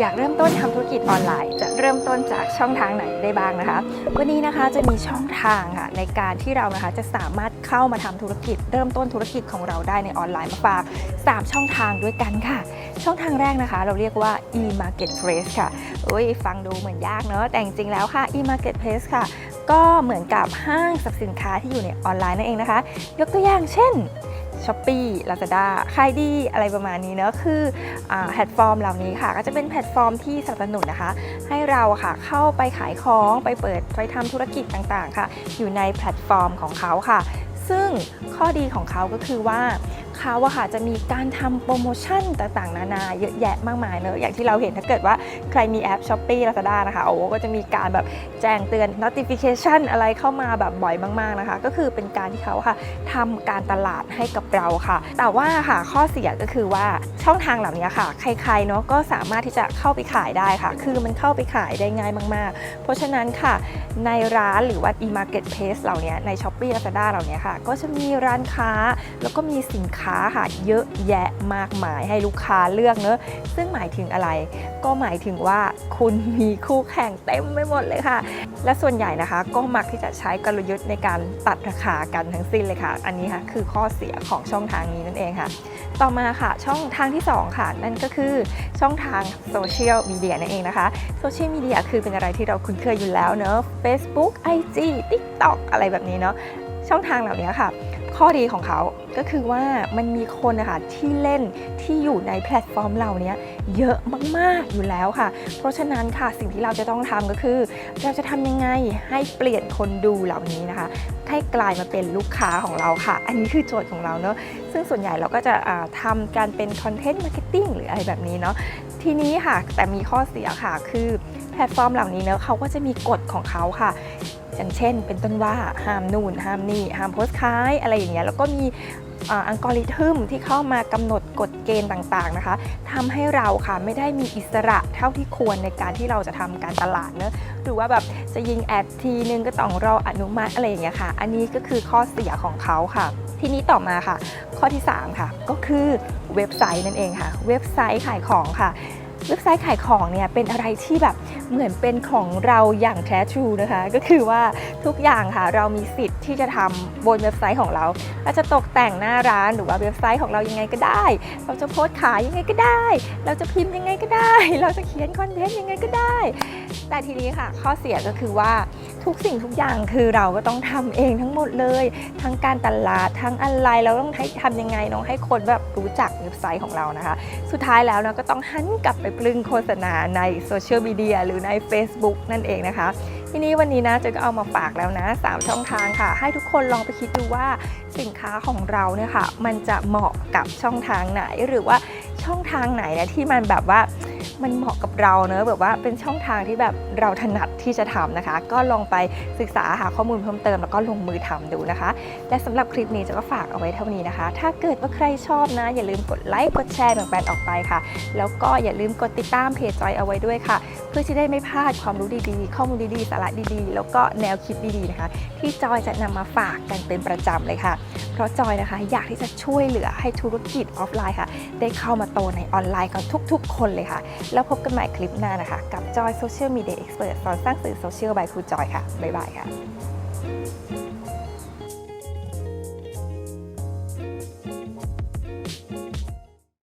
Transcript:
อยากเริ่มต้นทำธุรกิจออนไลน์ จะเริ่มต้นจากช่องทางไหนได้บ้างนะคะ วันนี้นะคะจะมีช่องทางค่ะในการที่เรานะคะจะสามารถเข้ามาทำธุรกิจ เริ่มต้นธุรกิจของเราได้ในออนไลน์มาฝาก 3 ช่องทางด้วยกันค่ะ ช่องทางแรกนะคะ เราเรียกว่า e-marketplace ค่ะโอ้ยฟังดูเหมือนยากเนอะแต่จริงๆแล้วค่ะ e-marketplace ค่ะ ก็เหมือนกับห้างสรรพสินค้าที่อยู่ในออนไลน์นั่นเองนะคะ ยกตัวอย่างเช่น ช้อปปี้ลาซาด้าขายดีอะไรประมาณนี้เนอะคืออแพลตฟอร์มเหล่านี้ค่ะ ก็จะเป็นแพลตฟอร์มที่สนับสนุนนะคะ ให้เราค่ะเข้าไปขายของไปเปิดไปทำธุรกิจต่างๆค่ะ อยู่ในแพลตฟอร์มของเขาค่ะ ซึ่งข้อดีของเขาก็คือว่า เขาอะค่ะจะมีการทำโปรโมชั่นต่างๆ นานาเยอะแยะมากมายเนอะอย่างที่เราเห็นถ้าเกิดว่าใครมีแอป s h อ p e e Lazada นะคะโอ้ก็จะมีการแบบแจ้งเตือน notification อะไรเข้ามาแบบบ่อยมากๆนะคะ ก็คือเป็นการที่เขาค่ะทำการตลาดให้กับเราค่ะ แต่ว่าค่ะข้อเสียก็คือว่าช่องทางเหล่านี้ค่ะ ใครๆเนาะก็สามารถที่จะเข้าไปขายได้ค่ะ คือมันเข้าไปขายได้ง่ายมาก ๆ เพราะฉะนั้นค่ะในร้านหรือว่า e-marketplace เหล่านี้ใน s h อ p e e Lazada เหล่านี้ค่ะ ก็จะมีร้านค้าแล้วก็มีสินค้าค่ะเยอะแยะมากมายให้ลูกค้าเลือกเนอะซึ่งหมายถึงอะไร ก็หมายถึงว่าคุณมีคู่แข่งเต็มไปหมดเลยค่ะ และส่วนใหญ่นะคะ ก็มักที่จะใช้กลยุทธ์ในการตัดราคากันทั้งสิ้นเลยค่ะ อันนี้ค่ะคือข้อเสียของช่องทางนี้นั่นเองค่ะ ต่อมาค่ะช่องทางที่ 2 ค่ะ นั่นก็คือช่องทางโซเชียลมีเดียนั่นเองนะคะโซเชียลมีเดียคือเป็นอะไรที่เราคุ้นเคยอยู่แล้วเนอะ Facebook IG TikTok อะไรแบบนี้เนาะ ช่องทางเหล่านี้ค่ะ ข้อดีของเขาก็คือว่ามันมีคนนะคะที่เล่นที่อยู่ในแพลตฟอร์มเหล่านี้เยอะมากๆอยู่แล้วค่ะ เพราะฉะนั้นค่ะสิ่งที่เราจะต้องทำก็คือ เราจะทำยังไงให้เปลี่ยนคนดูเหล่านี้นะคะ ให้กลายมาเป็นลูกค้าของเราค่ะ อันนี้คือโจทย์ของเราเนอะซึ่งส่วนใหญ่เราก็จะทำการเป็นคอนเทนต์มาร์เก็ตติ้งหรืออะไรแบบนี้เนาะทีนี้ค่ะแต่มีข้อเสียค่ะคือแพลตฟอร์มเหล่านี้เนะเขาก็จะมีกฎของเขาค่ะ อย่างเช่น เป็นต้นว่าห้ามนู่นห้ามนี่ห้ามโพสต์ขายอะไรอย่างเงี้ยแล้วก็มีอัลกอริทึมที่เข้ามากำหนดกฎเกณฑ์ต่างๆนะคะทำให้เราค่ะไม่ได้มีอิสระเท่าที่ควรในการที่เราจะทำการตลาดเนอะหรือว่าแบบจะยิงแอดทีนึงก็ต้องรออนุมัติอะไรอย่างเงี้ยค่ะ อันนี้ก็คือข้อเสียของเขาค่ะ ทีนี้ต่อมาค่ะ ข้อที่ 3 ค่ะ ก็คือเว็บไซต์นั่นเองค่ะ เว็บไซต์ขายของค่ะ เว็บไซต์ขายของเนี่ยเป็นอะไรที่แบบเหมือนเป็นของเราอย่างแท้ทรูนะคะ ก็คือว่าทุกอย่างค่ะเรามีสิทธิ์ที่จะทำบนเว็บไซต์ของเราเราจะตกแต่งหน้าร้านหรือว่าเว็บไซต์ของเรายังไงก็ได้ เราจะโพสต์ขายยังไงก็ได้ เราจะพิมพ์ยังไงก็ได้ เราจะเขียนคอนเทนต์ยังไงก็ได้ แต่ทีนี้ค่ะ ข้อเสียก็คือว่าทุกสิ่งทุกอย่างคือเราก็ต้องทำเองทั้งหมดเลย ทั้งการตลาดทั้งอะไรเราต้องให้ทำยังไงเน้องให้คนแบบรู้จักเว็บไซต์ของเรานะคะ สุดท้ายแล้วเราก็ต้องหันกลับไปปลึงโฆษณาในโซเชียลมีเดียหรือใน Facebook นั่นเองนะคะ ทีนี้วันนี้นะเจะก็เอามาฝากแล้วนะ 3 ช่องทางค่ะ ให้ทุกคนลองไปคิดดูว่าสินค้าของเราเนี่ยค่ะ มันจะเหมาะกับช่องทางไหนหรือว่าช่องทางไหนนะที่มันแบบว่า มันเหมาะกับเราเนอะแบบว่าเป็นช่องทางที่แบบเราถนัดที่จะทำนะคะ ก็ลองไปศึกษาหาข้อมูลเพิ่มเติมแล้วก็ลงมือทำดูนะคะ และสำหรับคลิปนี้จะก็ฝากเอาไว้เท่านี้นะคะ ถ้าเกิดว่าใครชอบนะ อย่าลืมกดไลค์กดแชร์แบ่งๆออกไปค่ะ แล้วก็อย่าลืมกดติดตามเพจจอยเอาไว้ด้วยค่ะ เพื่อที่ได้ไม่พลาดความรู้ดีๆ ข้อมูลดีๆ สาระดีๆ แล้วก็แนวคิดดีๆนะคะ ที่จอยจะนำมาฝากกันเป็นประจำเลยค่ะ เพราะจอยนะคะ อยากที่จะช่วยเหลือให้ธุรกิจออฟไลน์ค่ะ ได้เข้ามาโตในออนไลน์กันทุก ๆ คนเลยค่ะแล้วพบกันใหม่คลิปหน้านะคะ กับ Joy Social Media Expert สอนสร้างสื่อโซเชียลบายครูจอยค่ะ บ๊ายบายค่ะ